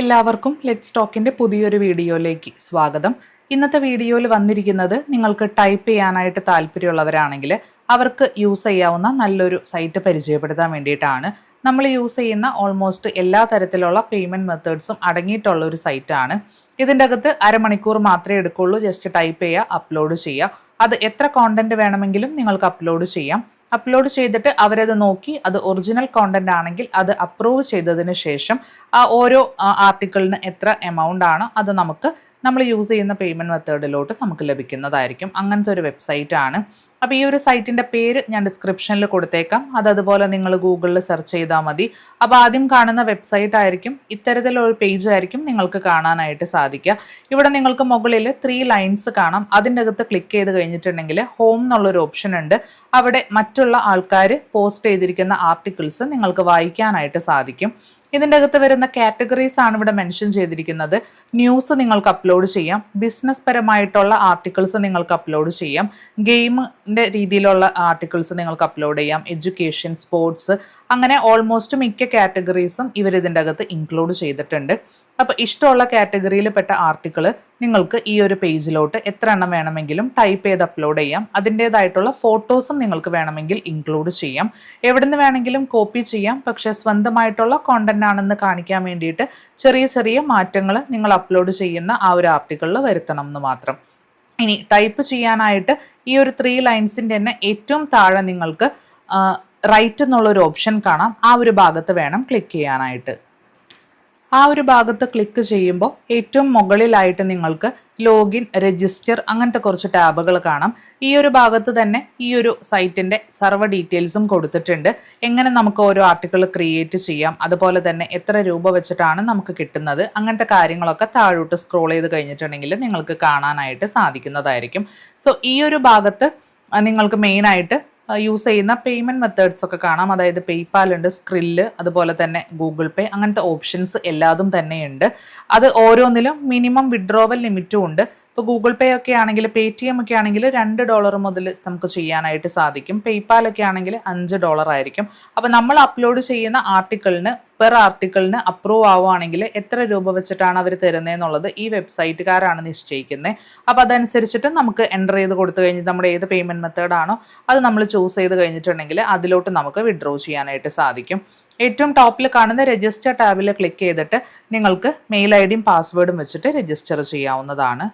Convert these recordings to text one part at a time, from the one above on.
എല്ലാവർക്കും ലെറ്റ് സ്റ്റോക്കിന്റെ പുതിയൊരു വീഡിയോയിലേക്ക് സ്വാഗതം. ഇന്നത്തെ വീഡിയോയിൽ വന്നിരിക്കുന്നത് നിങ്ങൾക്ക് ടൈപ്പ് ചെയ്യാനായിട്ട് താല്പര്യമുള്ളവരാണെങ്കിൽ അവർക്ക് യൂസ് ചെയ്യാവുന്ന നല്ലൊരു സൈറ്റ് പരിചയപ്പെടുത്താൻ വേണ്ടിയിട്ടാണ്. നമ്മൾ യൂസ് ചെയ്യുന്ന ഓൾമോസ്റ്റ് എല്ലാ തരത്തിലുള്ള പേയ്മെന്റ് മെത്തേഡ്സും അടങ്ങിയിട്ടുള്ള ഒരു സൈറ്റാണ് ഇതിന്റെ അകത്ത് അരമണിക്കൂർ മാത്രമേ എടുക്കുള്ളൂ. ജസ്റ്റ് ടൈപ്പ് ചെയ്യുക അപ്ലോഡ് ചെയ്യുക. അത് എത്ര കോണ്ടന്റ് വേണമെങ്കിലും നിങ്ങൾക്ക് അപ്ലോഡ് ചെയ്യാം. അപ്ലോഡ് ചെയ്തിട്ട് അവരത് നോക്കി അത് ഒറിജിനൽ കോണ്ടന്റ് ആണെങ്കിൽ അത് അപ്രൂവ് ചെയ്തതിന് ശേഷം ഓരോ ആർട്ടിക്കിളിന് എത്ര എമൗണ്ട് ആണോ അത് നമുക്ക് നമ്മൾ യൂസ് ചെയ്യുന്ന പേയ്മെന്റ് മെത്തേഡിലോട്ട് നമുക്ക് ലഭിക്കുന്നതായിരിക്കും. അങ്ങനത്തെ ഒരു വെബ്സൈറ്റ് ആണ്. അപ്പോൾ ഈ ഒരു സൈറ്റിന്റെ പേര് ഞാൻ ഡിസ്ക്രിപ്ഷനിൽ കൊടുത്തേക്കാം. അത് അതുപോലെ നിങ്ങൾ ഗൂഗിളിൽ സെർച്ച് ചെയ്താൽ മതി. അപ്പോൾ ആദ്യം കാണുന്ന വെബ്സൈറ്റ് ആയിരിക്കും. ഇത്തരത്തിലൊരു പേജ് ആയിരിക്കും നിങ്ങൾക്ക് കാണാനായിട്ട് സാധിക്കുക. ഇവിടെ നിങ്ങൾക്ക് മുകളിൽ ത്രീ ലൈൻസ് കാണാം. അതിന്റെ അകത്ത് ക്ലിക്ക് ചെയ്ത് കഴിഞ്ഞിട്ടുണ്ടെങ്കിൽ ഹോം എന്നുള്ളൊരു ഓപ്ഷൻ ഉണ്ട്. അവിടെ മറ്റുള്ള ആൾക്കാർ പോസ്റ്റ് ചെയ്തിരിക്കുന്ന ആർട്ടിക്കിൾസ് നിങ്ങൾക്ക് വായിക്കാനായിട്ട് സാധിക്കും. ഇതിന്റെ അകത്ത് വരുന്ന കാറ്റഗറീസ് ആണ് ഇവിടെ മെൻഷൻ ചെയ്തിരിക്കുന്നത്. ന്യൂസ് നിങ്ങൾക്ക് അപ്ലോഡ് ചെയ്യാം. ബിസിനസ് പരമായിട്ടുള്ള ആർട്ടിക്കിൾസ് നിങ്ങൾക്ക് അപ്ലോഡ് ചെയ്യാം. ഗെയിമിന്റെ രീതിയിലുള്ള ആർട്ടിക്കിൾസ് നിങ്ങൾക്ക് അപ്ലോഡ് ചെയ്യാം. എഡ്യൂക്കേഷൻ സ്പോർട്സ് അങ്ങനെ ഓൾമോസ്റ്റ് മിക്ക കാറ്റഗറീസും ഇവർ ഇതിന്റെ അകത്ത് ഇൻക്ലൂഡ് ചെയ്തിട്ടുണ്ട്. അപ്പോൾ ഇഷ്ടമുള്ള കാറ്റഗറിയിൽ പെട്ട ആർട്ടിക്കിൾ നിങ്ങൾക്ക് ഈ ഒരു പേജിലോട്ട് എത്ര എണ്ണം വേണമെങ്കിലും ടൈപ്പ് ചെയ്ത് അപ്ലോഡ് ചെയ്യാം. അതിന്റേതായിട്ടുള്ള ഫോട്ടോസും നിങ്ങൾക്ക് വേണമെങ്കിൽ ഇൻക്ലൂഡ് ചെയ്യാം. എവിടെ നിന്ന് വേണമെങ്കിലും കോപ്പി ചെയ്യാം. പക്ഷേ സ്വന്തമായിട്ടുള്ള കോണ്ടന്റ് ആണെന്ന് കാണിക്കാൻ വേണ്ടിയിട്ട് ചെറിയ ചെറിയ മാറ്റങ്ങൾ നിങ്ങൾ അപ്ലോഡ് ചെയ്യുന്ന ആ ഒരു ആർട്ടിക്കിളിൽ വരുത്തണം എന്ന് മാത്രം. ഇനി ടൈപ്പ് ചെയ്യാനായിട്ട് ഈ ഒരു ത്രീ ലൈൻസിന്റെ തന്നെ ഏറ്റവും താഴെ നിങ്ങൾക്ക് റൈറ്റ് എന്നുള്ളൊരു ഓപ്ഷൻ കാണാം. ആ ഒരു ഭാഗത്ത് വേണം ക്ലിക്ക് ചെയ്യാനായിട്ട്. ആ ഒരു ഭാഗത്ത് ക്ലിക്ക് ചെയ്യുമ്പോൾ ഏറ്റവും മുകളിലായിട്ട് നിങ്ങൾക്ക് ലോഗിൻ രജിസ്റ്റർ അങ്ങനത്തെ കുറച്ച് ടാബുകൾ കാണാം. ഈ ഒരു ഭാഗത്ത് തന്നെ ഈ ഒരു സൈറ്റിന്റെ സർവ ഡീറ്റെയിൽസും കൊടുത്തിട്ടുണ്ട്. എങ്ങനെ നമുക്ക് ഓരോ ആർട്ടിക്കിൾ ക്രിയേറ്റ് ചെയ്യാം അതുപോലെ തന്നെ എത്ര രൂപ വെച്ചിട്ടാണ് നമുക്ക് കിട്ടുന്നത് അങ്ങനത്തെ കാര്യങ്ങളൊക്കെ താഴോട്ട് സ്ക്രോൾ ചെയ്ത് കഴിഞ്ഞിട്ടുണ്ടെങ്കിൽ നിങ്ങൾക്ക് കാണാനായിട്ട് സാധിക്കുന്നതായിരിക്കും. സോ ഈ ഒരു ഭാഗത്ത് നിങ്ങൾക്ക് മെയിനായിട്ട് യൂസ് ചെയ്യുന്ന പേയ്മെന്റ് മെത്തേഡ്സ് ഒക്കെ കാണാം. അതായത് പേയ്പാൽ ഉണ്ട് സ്ക്രില്ല് അതുപോലെ തന്നെ ഗൂഗിൾ പേ അങ്ങനത്തെ ഓപ്ഷൻസ് എല്ലാതും തന്നെയുണ്ട്. അത് ഓരോന്നിലും മിനിമം വിഡ്രോവൽ ലിമിറ്റും ഉണ്ട്. ഇപ്പോൾ ഗൂഗിൾ പേ ഒക്കെ ആണെങ്കിൽ പേ ടി എം ഒക്കെ ആണെങ്കിൽ രണ്ട് ഡോളർ മുതൽ നമുക്ക് ചെയ്യാനായിട്ട് സാധിക്കും. പേയ്പാലൊക്കെ ആണെങ്കിൽ അഞ്ച് ഡോളർ ആയിരിക്കും. അപ്പോൾ നമ്മൾ അപ്ലോഡ് ചെയ്യുന്ന ആർട്ടിക്കിളിന് പെർ ആർട്ടിക്കിളിന് അപ്രൂവ് ആവുകയാണെങ്കിൽ എത്ര രൂപ വെച്ചിട്ടാണ് അവർ തരുന്നതെന്നുള്ളത് ഈ വെബ്സൈറ്റുകാരാണ് നിശ്ചയിക്കുന്നത് അപ്പോൾ അതനുസരിച്ചിട്ട് നമുക്ക് എന്റർ ചെയ്ത് കൊടുത്തു കഴിഞ്ഞ് നമ്മുടെ ഏത് പേയ്മെന്റ് മെത്തേഡാണോ അത് നമ്മൾ ചൂസ് ചെയ്ത് കഴിഞ്ഞിട്ടുണ്ടെങ്കിൽ അതിലോട്ട് നമുക്ക് വിഡ്രോ ചെയ്യാനായിട്ട് സാധിക്കും. ഏറ്റവും ടോപ്പിൽ കാണുന്ന രജിസ്റ്റർ ടാബിൽ ക്ലിക്ക് ചെയ്തിട്ട് നിങ്ങൾക്ക് മെയിൽ ഐ ഡിയും പാസ്വേഡും വെച്ചിട്ട് രജിസ്റ്റർ ചെയ്യാവുന്നതാണ്.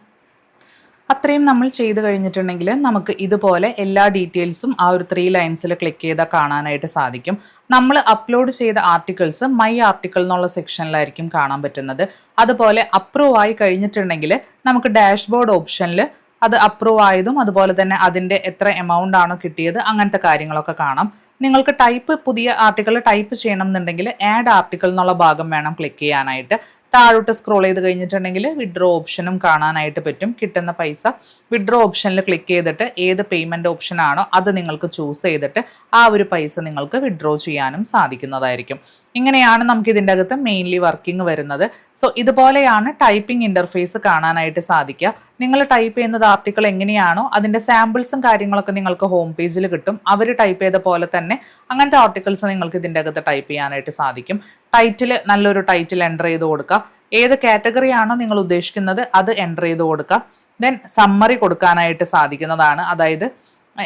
അത്രയും നമ്മൾ ചെയ്ത് കഴിഞ്ഞിട്ടുണ്ടെങ്കിൽ നമുക്ക് ഇതുപോലെ എല്ലാ ഡീറ്റെയിൽസും ആ ഒരു ത്രീ ലൈൻസിൽ ക്ലിക്ക് ചെയ്താൽ കാണാനായിട്ട് സാധിക്കും. നമ്മൾ അപ്ലോഡ് ചെയ്ത ആർട്ടിക്കിൾസ് മൈ ആർട്ടിക്കിൾ എന്നുള്ള സെക്ഷനിലായിരിക്കും കാണാൻ പറ്റുന്നത്. അതുപോലെ അപ്രൂവ് ആയി കഴിഞ്ഞിട്ടുണ്ടെങ്കിൽ നമുക്ക് ഡാഷ്ബോർഡ് ഓപ്ഷനിൽ അത് അപ്രൂവ് ആയതും അതുപോലെ തന്നെ അതിന്റെ എത്ര എമൗണ്ട് ആണോ കിട്ടിയത് അങ്ങനത്തെ കാര്യങ്ങളൊക്കെ കാണാം. നിങ്ങൾക്ക് ടൈപ്പ് പുതിയ ആർട്ടിക്കിൾ ടൈപ്പ് ചെയ്യണം എന്നുണ്ടെങ്കിൽ ആഡ് ആർട്ടിക്കിൾ എന്നുള്ള ഭാഗം വേണം ക്ലിക്ക് ചെയ്യാനായിട്ട്. താഴോട്ട് സ്ക്രോൾ ചെയ്ത് കഴിഞ്ഞിട്ടുണ്ടെങ്കിൽ വിഡ്രോ ഓപ്ഷനും കാണാനായിട്ട് പറ്റും. കിട്ടുന്ന പൈസ വിഡ്രോ ഓപ്ഷനിൽ ക്ലിക്ക് ചെയ്തിട്ട് ഏത് പേയ്മെന്റ് ഓപ്ഷൻ ആണോ അത് നിങ്ങൾക്ക് ചൂസ് ചെയ്തിട്ട് ആ ഒരു പൈസ നിങ്ങൾക്ക് വിഡ്രോ ചെയ്യാനും സാധിക്കുന്നതായിരിക്കും. ഇങ്ങനെയാണ് നമുക്ക് ഇതിന്റെ അകത്ത് മെയിൻലി വർക്കിംഗ് വരുന്നത്. സോ ഇതുപോലെയാണ് ടൈപ്പിംഗ് ഇന്റർഫേസ് കാണാനായിട്ട് സാധിക്കുക. നിങ്ങൾ ടൈപ്പ് ചെയ്യുന്നത് ആർട്ടിക്കിൾ എങ്ങനെയാണോ അതിന്റെ സാമ്പിൾസും കാര്യങ്ങളൊക്കെ നിങ്ങൾക്ക് ഹോം പേജിൽ കിട്ടും. അവർ ടൈപ്പ് ചെയ്ത പോലെ തന്നെ അങ്ങനത്തെ ആർട്ടിക്കിൾസ് നിങ്ങൾക്ക് ഇതിന്റെ അകത്ത് ടൈപ്പ് ചെയ്യാനായിട്ട് സാധിക്കും. ടൈറ്റിൽ നല്ലൊരു ടൈറ്റിൽ എന്റർ ചെയ്ത് കൊടുക്കുക ഏത് കാറ്റഗറി ആണോ നിങ്ങൾ ഉദ്ദേശിക്കുന്നത് അത് എന്റർ ചെയ്ത് കൊടുക്കുക ദെൻ സമ്മറി കൊടുക്കാനായിട്ട് സാധിക്കുന്നതാണ്. അതായത്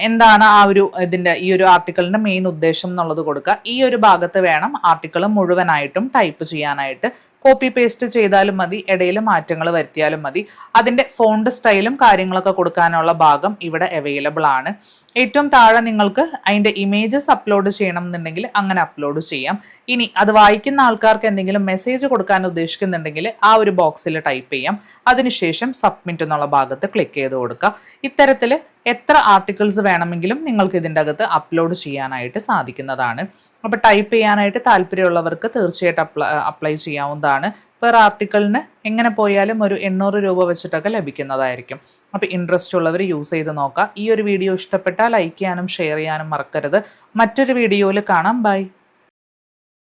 എന്താണ് ആ ഒരു ഇതിന്റെ ഈ ഒരു ആർട്ടിക്കിളിന്റെ മെയിൻ ഉദ്ദേശം എന്നുള്ളത് കൊടുക്കുക. ഈ ഒരു ഭാഗത്ത് വേണം ആർട്ടിക്കിൾ മുഴുവനായിട്ടും ടൈപ്പ് ചെയ്യാനായിട്ട്. കോപ്പി പേസ്റ്റ് ചെയ്താലും മതി ഇടയിൽ മാറ്റങ്ങൾ വരുത്തിയാലും മതി. അതിന്റെ ഫോണ്ട് സ്റ്റൈലും കാര്യങ്ങളൊക്കെ കൊടുക്കാനുള്ള ഭാഗം ഇവിടെ അവൈലബിൾ ആണ്. ഏറ്റവും താഴെ നിങ്ങൾക്ക് അതിന്റെ ഇമേജസ് അപ്ലോഡ് ചെയ്യണം എന്നുണ്ടെങ്കിൽ അങ്ങനെ അപ്ലോഡ് ചെയ്യാം. ഇനി അത് വായിക്കുന്ന ആൾക്കാർക്ക് എന്തെങ്കിലും മെസ്സേജ് കൊടുക്കാൻ ഉദ്ദേശിക്കുന്നുണ്ടെങ്കിൽ ആ ഒരു ബോക്സിൽ ടൈപ്പ് ചെയ്യാം. അതിനുശേഷം സബ്മിറ്റ് എന്നുള്ള ഭാഗത്ത് ക്ലിക്ക് ചെയ്ത് കൊടുക്കുക. ഇത്തരത്തിൽ എത്ര ആർട്ടിക്കിൾസ് വേണമെങ്കിലും നിങ്ങൾക്ക് ഇതിന്റെ അകത്ത് അപ്ലോഡ് ചെയ്യാനായിട്ട് സാധിക്കുന്നതാണ്. അപ്പോൾ ടൈപ്പ് ചെയ്യാനായിട്ട് താല്പര്യമുള്ളവർക്ക് തീർച്ചയായിട്ടും അപ്ലൈ അപ്ലൈ ചെയ്യാവുന്നതാണ്. പെർ ആർട്ടിക്കിളിന് എങ്ങനെ പോയാലും ഒരു എണ്ണൂറ് രൂപ വെച്ചിട്ടൊക്കെ ലഭിക്കുന്നതായിരിക്കും. അപ്പോൾ ഇൻട്രസ്റ്റ് ഉള്ളവർ യൂസ് ചെയ്ത് നോക്കാം. ഈ ഒരു വീഡിയോ ഇഷ്ടപ്പെട്ടാൽ ലൈക്ക് ചെയ്യാനും ഷെയർ ചെയ്യാനും മറക്കരുത്. മറ്റൊരു വീഡിയോയിൽ കാണാം. ബൈ